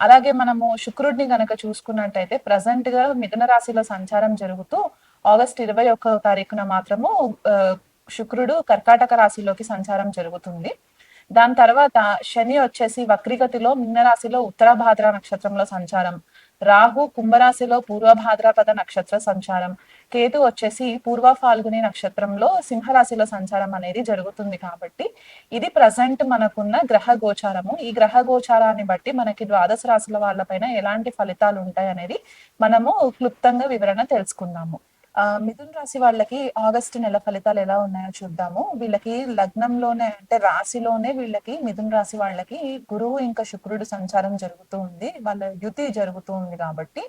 అలాగే మనము శుక్రుడిని గనక చూసుకున్నట్టయితే ప్రజెంట్గా మిథున రాశిలో సంచారం జరుగుతూ ఆగస్ట్ ఇరవై ఒక్క తారీఖున మాత్రము శుక్రుడు కర్కాటక రాశిలోకి సంచారం జరుగుతుంది. దాని తర్వాత శని వచ్చేసి వక్రిగతిలో మిథున రాశిలో ఉత్తరాభాద్ర నక్షత్రంలో సంచారం రాహు కుంభరాశిలో పూర్వభాద్రపద నక్షత్ర సంచారం. కేతు వచ్చేసి పూర్వ ఫాల్గుని నక్షత్రంలో సింహరాశిలో సంచారం అనేది జరుగుతుంది కాబట్టి ఇది ప్రజెంట్ మనకున్న గ్రహ గోచారము. ఈ గ్రహ గోచారాన్ని బట్టి మనకి ద్వాదశ రాశుల వాళ్ళపైన ఎలాంటి ఫలితాలు ఉంటాయి అనేది మనము క్లుప్తంగా వివరణ తెలుసుకుందాము. మిథున్ రాశి వాళ్ళకి ఆగస్టు నెల ఫలితాలు ఎలా ఉన్నాయో చూద్దాము. వీళ్ళకి లగ్నంలోనే అంటే రాశిలోనే వీళ్ళకి మిథున్ రాశి వాళ్ళకి గురువు ఇంకా శుక్రుడు సంచారం జరుగుతూ ఉంది. వాళ్ళ యుతి జరుగుతూ ఉంది కాబట్టి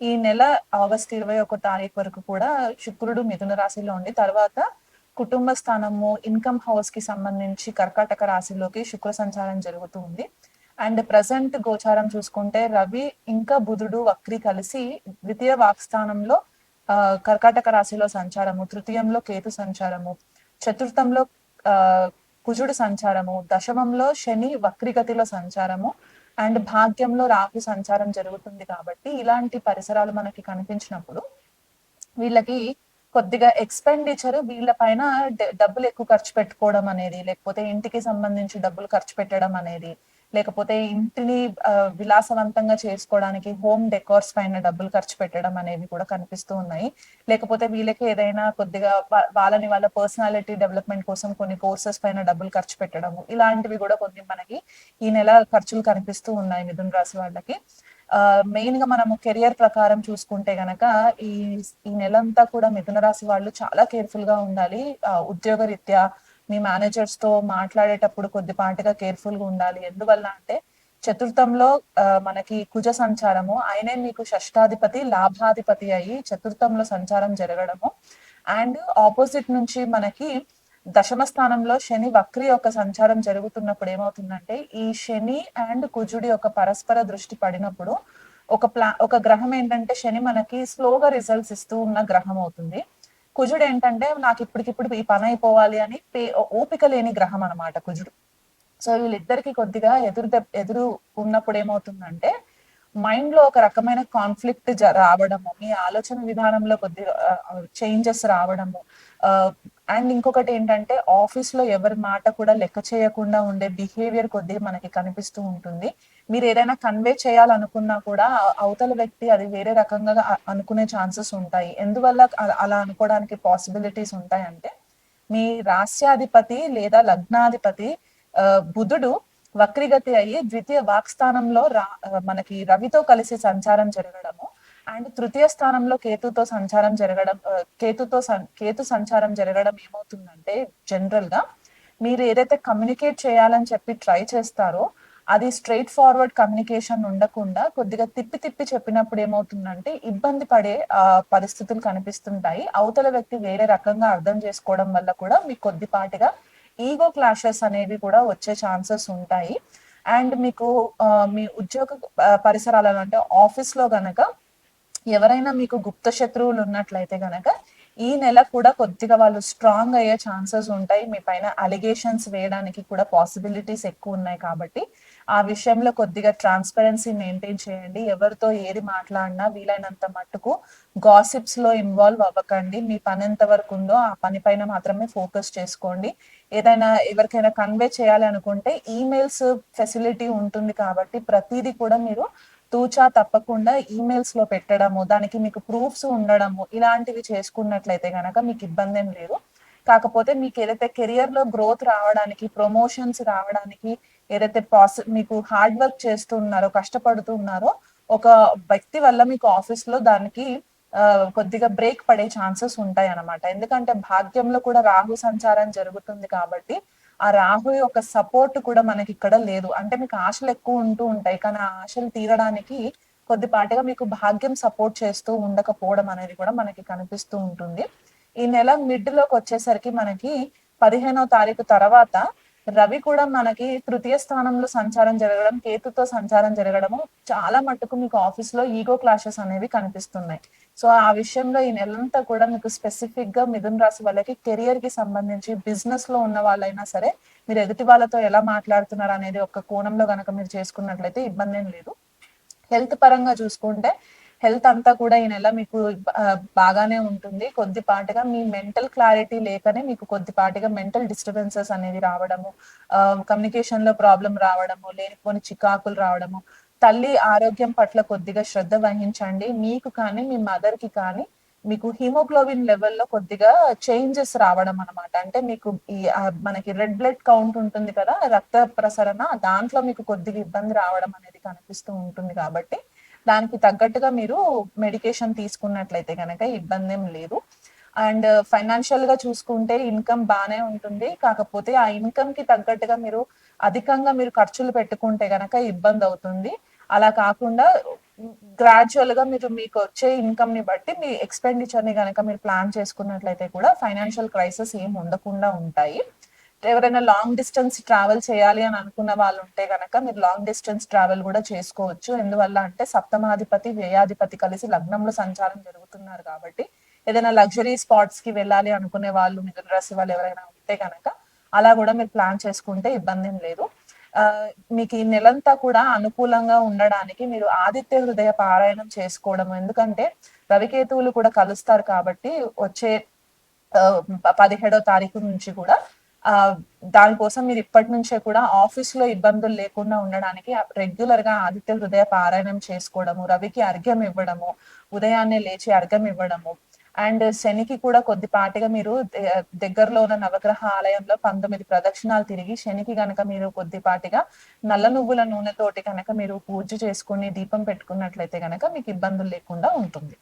ఈ నెల ఆగస్ట్ ఇరవై ఒక తారీఖు వరకు కూడా శుక్రుడు మిథున రాశిలో ఉండి తర్వాత కుటుంబ స్థానము ఇన్కమ్ హౌస్కి సంబంధించి కర్కాటక రాశిలోకి శుక్ర సంచారం జరుగుతూ ఉంది. అండ్ ప్రజెంట్ గోచారం చూసుకుంటే రవి ఇంకా బుధుడు వక్రి కలిసి ద్వితీయ వాక్స్థానంలో కర్కాటక రాశిలో సంచారము తృతీయంలో కేతు సంచారము చతుర్థంలో ఆ కుజుడు సంచారము దశమంలో శని వక్రిగతిలో సంచారము అండ్ భాగ్యంలో రాహు సంచారం జరుగుతుంది కాబట్టి ఇలాంటి పరిసరాలు మనకి కనిపించినప్పుడు వీళ్ళకి కొద్దిగా ఎక్స్పెండిచర్ వీళ్ళ పైన డబ్బులు ఎక్కువ ఖర్చు పెట్టుకోవడం అనేది లేకపోతే ఇంటికి సంబంధించి డబ్బులు ఖర్చు పెట్టడం అనేది లేకపోతే ఇంటిని విలాసవంతంగా చేసుకోవడానికి హోమ్ డెకోర్స్ పైన డబ్బులు ఖర్చు పెట్టడం అనేవి కూడా కనిపిస్తూ ఉన్నాయి. లేకపోతే వీళ్ళకి ఏదైనా కొద్దిగా వాళ్ళని వాళ్ళ పర్సనాలిటీ డెవలప్మెంట్ కోసం కొన్ని కోర్సెస్ పైన డబ్బులు ఖర్చు పెట్టడము ఇలాంటివి కూడా కొన్ని మనకి ఈ నెల ఖర్చులు కనిపిస్తూ ఉన్నాయి మిథున రాశి వాళ్ళకి. మెయిన్గా మనము కెరియర్ ప్రకారం చూసుకుంటే గనక ఈ ఈ నెలంతా కూడా మిథున రాశి వాళ్ళు చాలా కేర్ఫుల్గా ఉండాలి. ఉద్యోగ రీత్యా మీ మేనేజర్స్తో మాట్లాడేటప్పుడు కొద్దిపాటిగా కేర్ఫుల్గా ఉండాలి. ఎందువల్ల అంటే చతుర్థంలో మనకి కుజ సంచారము ఆయనే మీకు షష్టాధిపతి లాభాధిపతి అయ్యి చతుర్థంలో సంచారం జరగడము. అండ్ ఆపోజిట్ నుంచి మనకి దశమ స్థానంలో శని వక్రి యొక్క సంచారం జరుగుతున్నప్పుడు ఏమవుతుందంటే ఈ శని అండ్ కుజుడి యొక్క పరస్పర దృష్టి పడినప్పుడు ఒక ప్లా ఒక గ్రహం ఏంటంటే శని మనకి స్లోగా రిజల్ట్స్ ఇస్తూ ఉన్న గ్రహం అవుతుంది. కుజుడు ఏంటంటే నాకు ఇప్పటికిప్పుడు ఈ పని అయిపోవాలి అని పే- ఓపిక లేని గ్రహం అన్నమాట కుజుడు. సో వీళ్ళిద్దరికి కొద్దిగా ఎదురు ఎదురు ఉన్నప్పుడు ఏమవుతుందంటే మైండ్లో ఒక రకమైన కాన్ఫ్లిక్ట్ రావడము మీ ఆలోచన విధానంలో కొద్దిగా చేంజెస్ రావడము అండ్ ఇంకొకటి ఏంటంటే ఆఫీస్లో ఎవరి మాట కూడా లెక్క చేయకుండా ఉండే బిహేవియర్ కొద్దిగా మనకి కనిపిస్తూ ఉంటుంది. మీరు ఏదైనా కన్వే చేయాలనుకున్నా కూడా అవతల వ్యక్తి అది వేరే రకంగా అనుకునే ఛాన్సెస్ ఉంటాయి. ఎందువల్ల అలా అనుకోవడానికి పాసిబిలిటీస్ ఉంటాయంటే మీ రాస్యాధిపతి లేదా లగ్నాధిపతి ఆ, బుధుడు వక్రిగతి అయ్యి ద్వితీయ వాక్స్థానంలో రా మనకి రవితో కలిసి సంచారం జరగడము అండ్ తృతీయ స్థానంలో కేతుతో సంచారం జరగడం కేతుతో కేతు సంచారం జరగడం ఏమవుతుందంటే జనరల్గా మీరు ఏదైతే కమ్యూనికేట్ చేయాలని చెప్పి ట్రై చేస్తారో అది స్ట్రైట్ ఫార్వర్డ్ కమ్యూనికేషన్ ఉండకుండా కొద్దిగా తిప్పి తిప్పి చెప్పినప్పుడు ఏమవుతుందంటే ఇబ్బంది పడే పరిస్థితులు కనిపిస్తుంటాయి. అవతల వ్యక్తి వేరే రకంగా అర్థం చేసుకోవడం వల్ల కూడా మీకు కొద్దిపాటిగా ఈగో క్లాషెస్ అనేవి కూడా వచ్చే ఛాన్సెస్ ఉంటాయి. అండ్ మీకు మీ ఉద్యోగ పరిసరాలలో అంటే ఆఫీస్లో గనక ఎవరైనా మీకు గుప్త శత్రువులు ఉన్నట్లయితే గనక ఈ నెల కూడా కొద్దిగా వాళ్ళు స్ట్రాంగ్ అయ్యే ఛాన్సెస్ ఉంటాయి. మీ పైన అలిగేషన్స్ వేయడానికి కూడా పాసిబిలిటీస్ ఎక్కువ ఉన్నాయి కాబట్టి ఆ విషయంలో కొద్దిగా ట్రాన్స్పరెన్సీ మెయింటైన్ చేయండి. ఎవరితో ఏది మాట్లాడినా వీలైనంత మట్టుకు గాసిప్స్లో ఇన్వాల్వ్ అవ్వకండి. మీ పని ఎంత వరకు ఉందో ఆ పని పైన మాత్రమే ఫోకస్ చేసుకోండి. ఏదైనా ఎవరికైనా కన్వే చేయాలి అనుకుంటే ఈమెయిల్స్ ఫెసిలిటీ ఉంటుంది కాబట్టి ప్రతిదీ కూడా మీరు తూచా తప్పకుండా ఈమెయిల్స్లో పెట్టడము దానికి మీకు ప్రూఫ్స్ ఉండడము ఇలాంటివి చేసుకున్నట్లయితే గనక మీకు ఇబ్బంది ఏం లేదు. కాకపోతే మీకు ఏదైతే కెరియర్లో గ్రోత్ రావడానికి ప్రమోషన్స్ రావడానికి ఏదైతే పాసి మీకు హార్డ్ వర్క్ చేస్తున్నారో కష్టపడుతున్నారో ఒక వ్యక్తి వల్ల మీకు ఆఫీస్లో దానికి కొద్దిగా బ్రేక్ పడే ఛాన్సెస్ ఉంటాయి అన్నమాట ఎందుకంటే భాగ్యంలో కూడా రాహు సంచారం జరుగుతుంది కాబట్టి ఆ రాహు యొక్క సపోర్ట్ కూడా మనకి ఇక్కడ లేదు. అంటే మీకు ఆశలు ఎక్కువ ఉంటూ ఉంటాయి కానీ ఆ ఆశలు తీరడానికి కొద్దిపాటిగా మీకు భాగ్యం సపోర్ట్ చేస్తూ ఉండకపోవడం అనేది కూడా మనకి కనిపిస్తూ ఉంటుంది. ఈ నెల మిడ్లోకి వచ్చేసరికి మనకి పదిహేనో తారీఖు తర్వాత రవి కూడా మనకి తృతీయ స్థానంలో సంచారం జరగడం కేతుతో సంచారం జరగడము చాలా మట్టుకు మీకు ఆఫీస్లో ఈగో క్లాషెస్ అనేవి కనిపిస్తున్నాయి. సో ఆ విషయంలో ఈ నెలంతా కూడా మీకు స్పెసిఫిక్గా మిథున్ రాశి వాళ్ళకి కెరియర్కి సంబంధించి బిజినెస్లో ఉన్న వాళ్ళైనా సరే మీరు ఎదుటి వాళ్ళతో ఎలా మాట్లాడుతున్నారు అనేది ఒక కోణంలో గనక మీరు చేసుకున్నట్లయితే ఇబ్బంది ఏం లేదు. హెల్త్ పరంగా చూసుకుంటే హెల్త్ అంతా కూడా ఈ నెల మీకు బాగానే ఉంటుంది. కొద్దిపాటిగా మీ మెంటల్ క్లారిటీ లేకనే మీకు కొద్దిపాటిగా మెంటల్ డిస్టర్బెన్సెస్ అనేది రావడము కమ్యూనికేషన్లో ప్రాబ్లం రావడము లేనిపోని చికాకులు రావడము. తల్లి ఆరోగ్యం పట్ల కొద్దిగా శ్రద్ధ వహించండి. మీకు కానీ మీ మదర్కి కానీ మీకు హిమోగ్లోబిన్ లెవెల్లో కొద్దిగా చేంజెస్ రావడం అనమాట అంటే మీకు ఈ మనకి రెడ్ బ్లడ్ కౌంట్ ఉంటుంది కదా రక్త ప్రసరణ దాంట్లో మీకు కొద్దిగా ఇబ్బంది రావడం అనేది కనిపిస్తూ ఉంటుంది కాబట్టి దానికి తగ్గట్టుగా మీరు మెడికేషన్ తీసుకున్నట్లయితే కనుక ఇబ్బంది ఏం లేదు. అండ్ ఫైనాన్షియల్గా చూసుకుంటే ఇన్కమ్ బాగానే ఉంటుంది. కాకపోతే ఆ ఇన్కమ్కి తగ్గట్టుగా మీరు అధికంగా మీరు ఖర్చులు పెట్టుకుంటే గనక ఇబ్బంది అవుతుంది. అలా కాకుండా గ్రాడ్యువల్గా మీరు మీకు వచ్చే ఇన్కమ్ని బట్టి మీ ఎక్స్పెండిచర్ని కనుక మీరు ప్లాన్ చేసుకున్నట్లయితే కూడా ఫైనాన్షియల్ క్రైసిస్ ఏం ఉండకుండా ఉంటాయి. ఎవరైనా లాంగ్ డిస్టెన్స్ ట్రావెల్ చేయాలి అని అనుకున్న వాళ్ళు ఉంటే గనక మీరు లాంగ్ డిస్టెన్స్ ట్రావెల్ కూడా చేసుకోవచ్చు. ఎందువల్ల అంటే సప్తమాధిపతి వ్యయాధిపతి కలిసి లగ్నంలో సంచారం జరుగుతున్నారు కాబట్టి ఏదైనా లగ్జరీ స్పాట్స్కి వెళ్ళాలి అనుకునే వాళ్ళు మిథున రాశి వాళ్ళు ఎవరైనా ఉంటే కనుక అలా కూడా మీరు ప్లాన్ చేసుకుంటే ఇబ్బంది ఏం లేదు. ఆ, మీకు ఈ నెలంతా కూడా అనుకూలంగా ఉండడానికి మీరు ఆదిత్య హృదయ పారాయణం చేసుకోవడం. ఎందుకంటే రవికేతువులు కూడా కలుస్తారు కాబట్టి వచ్చే పదిహేడో తారీఖు నుంచి కూడా దానికోసం మీరు ఇప్పటి నుంచే కూడా ఆఫీస్లో ఇబ్బందులు లేకుండా ఉండడానికి రెగ్యులర్గా ఆదిత్య హృదయ పారాయణం చేసుకోవడము రవికి అర్ఘ్యం ఇవ్వడము ఉదయాన్నే లేచి అర్ఘ్యం ఇవ్వడము. అండ్ శనికి కూడా కొద్దిపాటిగా మీరు దగ్గరలో ఉన్న నవగ్రహ ఆలయంలో పంతొమ్మిది ప్రదక్షిణాలు తిరిగి శనికి గనక మీరు కొద్దిపాటిగా నల్ల నువ్వుల నూనెతోటి కనుక మీరు పూజ చేసుకుని దీపం పెట్టుకున్నట్లయితే గనక మీకు ఇబ్బందులు లేకుండా ఉంటుంది.